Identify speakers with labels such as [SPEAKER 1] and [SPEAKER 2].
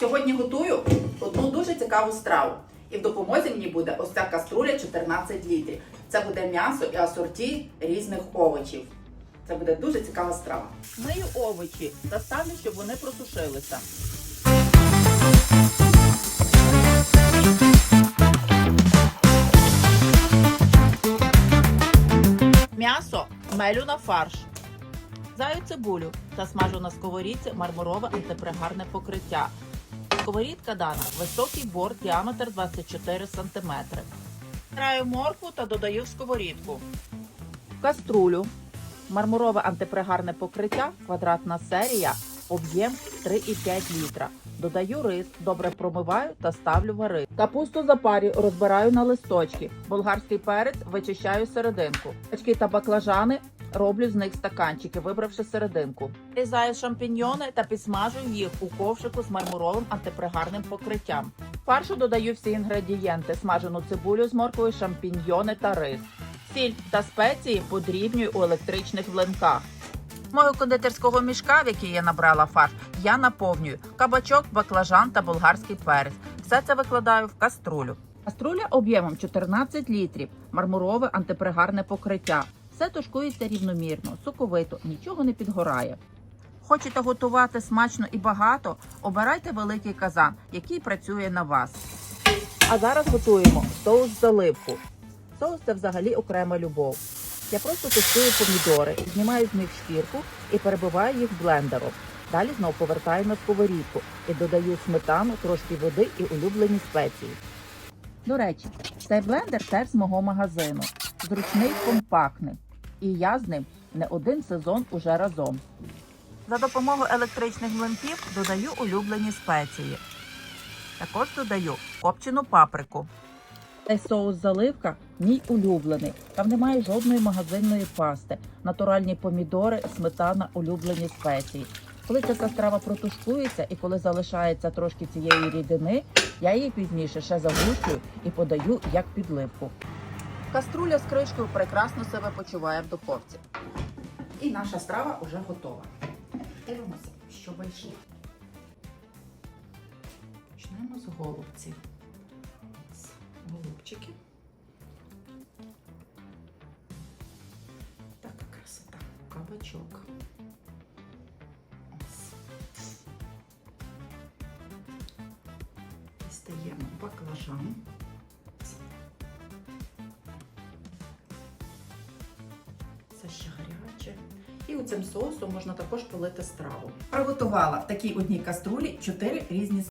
[SPEAKER 1] Сьогодні готую одну дуже цікаву страву. І в допомозі мені буде ось ця каструля 14 літрів. Це буде м'ясо і асорті різних овочів. Це буде дуже цікава страва. Мию овочі та ставлю, щоб вони просушилися. М'ясо мелю на фарш. Заю цибулю та смажу на сковорідці мармурове антипригарне покриття. Сковорідка дана високий борт, діаметр 24 см. Граю моркву та додаю в сковорідку. Каструлю. Мармурове антипригарне покриття, квадратна серія, об'єм 3,5 літра. Додаю рис, добре промиваю та ставлю варити. Капусту запарю, розбираю на листочки. Болгарський перець вичищаю серединку. Очки та баклажани роблю з них стаканчики, вибравши серединку. Різаю шампіньйони та підсмажую їх у ковшику з мармуровим антипригарним покриттям. Фаршу додаю всі інгредієнти: смажену цибулю з морквою, шампіньйони та рис. Сіль та спеції подрібнюю у електричних блинках. Мого кондитерського мішка, в який я набрала фарш, я наповнюю кабачок, баклажан та болгарський перець. Все це викладаю в каструлю. Каструля об'ємом 14 літрів, мармурове антипригарне покриття. Все тушкується рівномірно, соковито, нічого не підгорає. Хочете готувати смачно і багато? Обирайте великий казан, який працює на вас. А зараз готуємо соус заливку. Соус це взагалі окрема любов. Я просто тестую помідори, знімаю з них шкірку і перебиваю їх блендером. Далі знову повертаю на сковорідку і додаю сметану, трошки води і улюблені спеції. До речі, цей блендер теж з мого магазину. Зручний, компактний. І я з ним не один сезон уже разом. За допомогою електричних млинків додаю улюблені спеції. Також додаю копчену паприку. Цей соус заливка мій улюблений. Там немає жодної магазинної пасти, натуральні помідори, сметана, улюблені спеції. Коли ця страва протушкується і коли залишається трошки цієї рідини, я її пізніше ще загущую і подаю як підливку. Каструля з кришкою прекрасно себе почуває в духовці. І наша страва вже готова. Дивимося, що вийшло. Почнемо з голубців. Ось голубчики. Така красота. Кабачок. Ось. Дістаємо баклажан. Ще. І цим соусом можна також полити страву. Приготувала в такій одній каструлі 4 різні